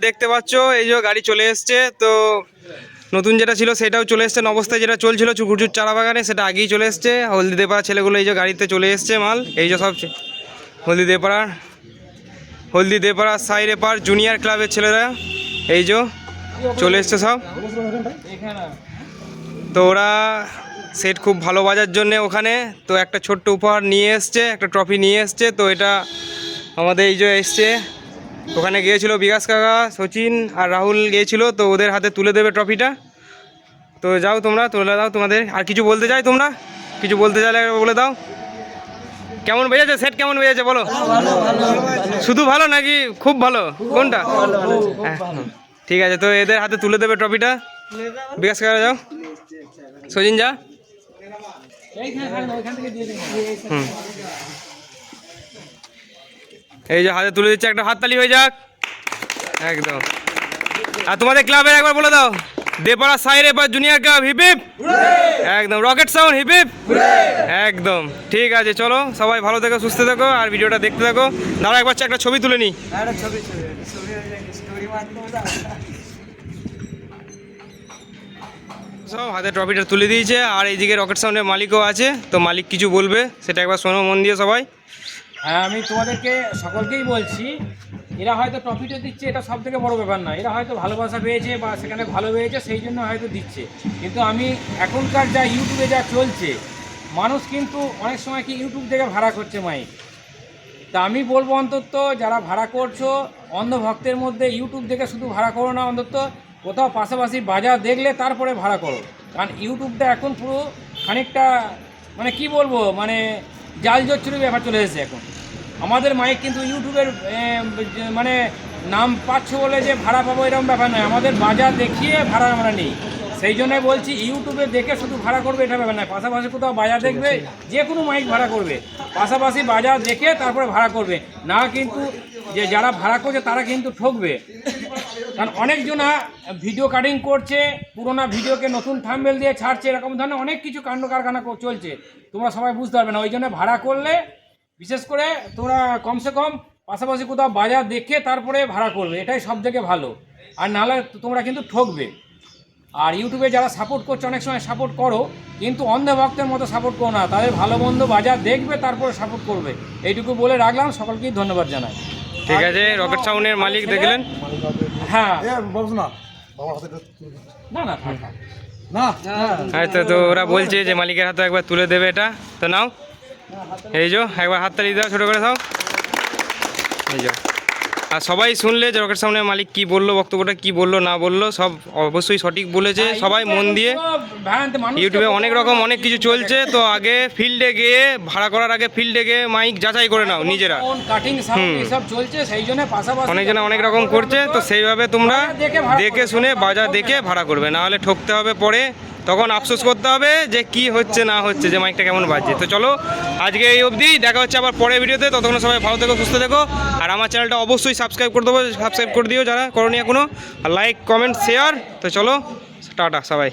দেখতে পাচ্ছ, এই যে গাড়ি চলে এসছে। তো নতুন যেটা ছিল সেটাও চলে এসছে। অবস্থায় যেটা চলছিল, চুকুরচুর চারা বাগানে সেটা আগেই চলে এসছে। হলদি দেপাড়া ছেলেগুলো এই যে গাড়িতে চলে এসছে মাল। এই যে সব ছে- হলদি দেপাড়ার হলদি দেপাড়া সাই রেপার জুনিয়র ক্লাবের ছেলেরা, এই যে চলে এসছে সব। তো ওরা সেট খুব ভালো বাজার জন্যে ওখানে। তো একটা ছোট্ট উপহার নিয়ে এসছে, একটা ট্রফি নিয়ে এসছে। তো এটা আমাদের এই যে এসছে। ওখানে গিয়েছিল বিকাশ কাকা সচিন আর রাহুল গিয়েছিল তো ওদের হাতে তুলে দেবে ট্রফিটা। তো যাও তোমরা তুলে দাও তোমাদের। আর কিছু বলতে চাই তোমরা? কিছু বলতে চাইলে বলে দাও। কেমন বেজেছে? সেট কেমন বেজেছে বলো? শুধু ভালো নাকি খুব ভালো? কোনটা? হ্যাঁ, ঠিক আছে তো এদের হাতে তুলে দেবে ট্রফিটা। বিকাশ কাকা যাও। সচিন যা। হুম। এই যে হাতে তুলে দিচ্ছে, একটা হাততালি হয়ে যাক। একদম। আর তোমাদের ক্লাবের একবার বলে দাও দেপাড়া সাইরে বা জুনিয়র ক্লাব হিপিপ একদম। রকেট সাউন্ড হিপিপ একদম। ঠিক আছে, চলো, সবাই ভালো থেকো, সুস্থ থেকো, আর ভিডিওটা দেখতে থাকো। দাঁড়া একবার একটা ছবি তুলে নিই। সব হাতে ট্রফিটা তুলে দিয়েছে, আর এইদিকে রকেট সাউন্ডের মালিকও আছে, তো মালিক কিছু বলবে, সেটা একবার শোনো, মন দিয়ে সবাই। আমি তোমাদেরকে সকলকেই বলছি, এরা হয়তো ট্রফিটা দিচ্ছে, এটা সব থেকে বড়ো ব্যাপার না। এরা হয়তো ভালোবাসা পেয়েছে বা সেখানে ভালো পেয়েছে সেই জন্য হয়তো দিচ্ছে। কিন্তু আমি এখনকার যা ইউটিউবে যা চলছে, মানুষ কিন্তু অনেক সময় কি ইউটিউব থেকে ভাড়া করছে, মাইক। তা আমি বলব অন্তত, যারা ভাড়া করছ অন্ধ ভক্তের মধ্যে ইউটিউব দেখে শুধু ভাড়া করো না, অন্তত কোথাও পাশাপাশি বাজার দেখলে তারপরে ভাড়া করো। কারণ ইউটিউবটা এখন পুরো খানিকটা মানে কি বলব মানে জাল জচ্ছুরির ব্যাপার চলে এসেছে এখন। আমাদের মাইক কিন্তু ইউটিউবের মানে নাম পাচ্ছ বলে যে ভাড়া পাবো এরকম ব্যাপার নয়। আমাদের বাজার দেখিয়ে ভাড়া আমরা নিই। সেই জন্য বলছি ইউটিউবে দেখে শুধু ভাড়া করবে এটা ব্যাপার নয়। পাশাপাশি কোথাও বাজার দেখবে যে কোনো মাইক ভাড়া করবে। পাশাপাশি বাজার দেখে তারপরে ভাড়া করবে। না কিন্তু যে যারা ভাড়া করছে তারা কিন্তু ঠকবে। কারণ অনেকজনা ভিডিও কাটিং করছে পুরোনো ভিডিওকে নতুন থাম্বেল দিয়ে ছাড়ছে এরকম ধরনের অনেক কিছু কাণ্ড কারখানা চলছে। তোমরা সবাই বুঝতে পারবে না ওই জন্য ভাড়া করলে বিশেষ করে তোমরা কমসে কম পাশাপাশি কোথাও বাজার দেখে তারপরে ভাড়া করবে এটাই সব থেকে ভালো। আর নাহলে তোমরা কিন্তু ঠকবে। আর ইউটিউবে যারা সাপোর্ট করছে অনেক সময় সাপোর্ট করো কিন্তু অন্ধ ভক্তের মতো সাপোর্ট করো না। তাদের ভালো মন্দ বাজার দেখবে তারপরে সাপোর্ট করবে। এইটুকু বলে রাখলাম সকলকেই ধন্যবাদ জানাই। ঠিক আছে রকেট সাউন্ডের মালিক দেখলেন? হ্যাঁ। না। না আচ্ছা তো ওরা বলছে যে মালিকের হাতে একবার তুলে দেবে এটা। তো নাও। এই যো একবার হাততালি দাও ছোটো করে দাও। এই যো। আর সবাই শুনলে যে রকেট সাউন্ডের মালিক কি বলল বক্তব্যটা কি বলল না বলল সব অবশ্যই সঠিক বলেছে। সবাই মন দিয়ে ইউটিউবে অনেক রকম অনেক কিছু চলছে তো আগে ফিল্ডে গিয়ে ভাড়া করার আগে ফিল্ডে গিয়ে মাইক যাচাই করে নাও নিজেরা। অনেকজনে অনেক রকম করছে তো সেইভাবে তোমরা দেখে। শুনে বাজার দেখে ভাড়া করবে না হলে ঠকতে হবে পরে। তখন আফসোস করতে হবে যে কি হচ্ছে, না হচ্ছে, যে মাইকটা কেমন বাজছে। তো চলো, আজকে এই অবধি, দেখা হচ্ছে আবার পরের ভিডিওতে। ততক্ষণ সবাই ভালো থেকো, সুস্থ থেকো। আর আমার চ্যানেলটা অবশ্যই সাবস্ক্রাইব করে দেবো সাবস্ক্রাইব করে দিও যারা এখনও। আর লাইক কমেন্ট শেয়ার তো চলো, টাটা সবাই।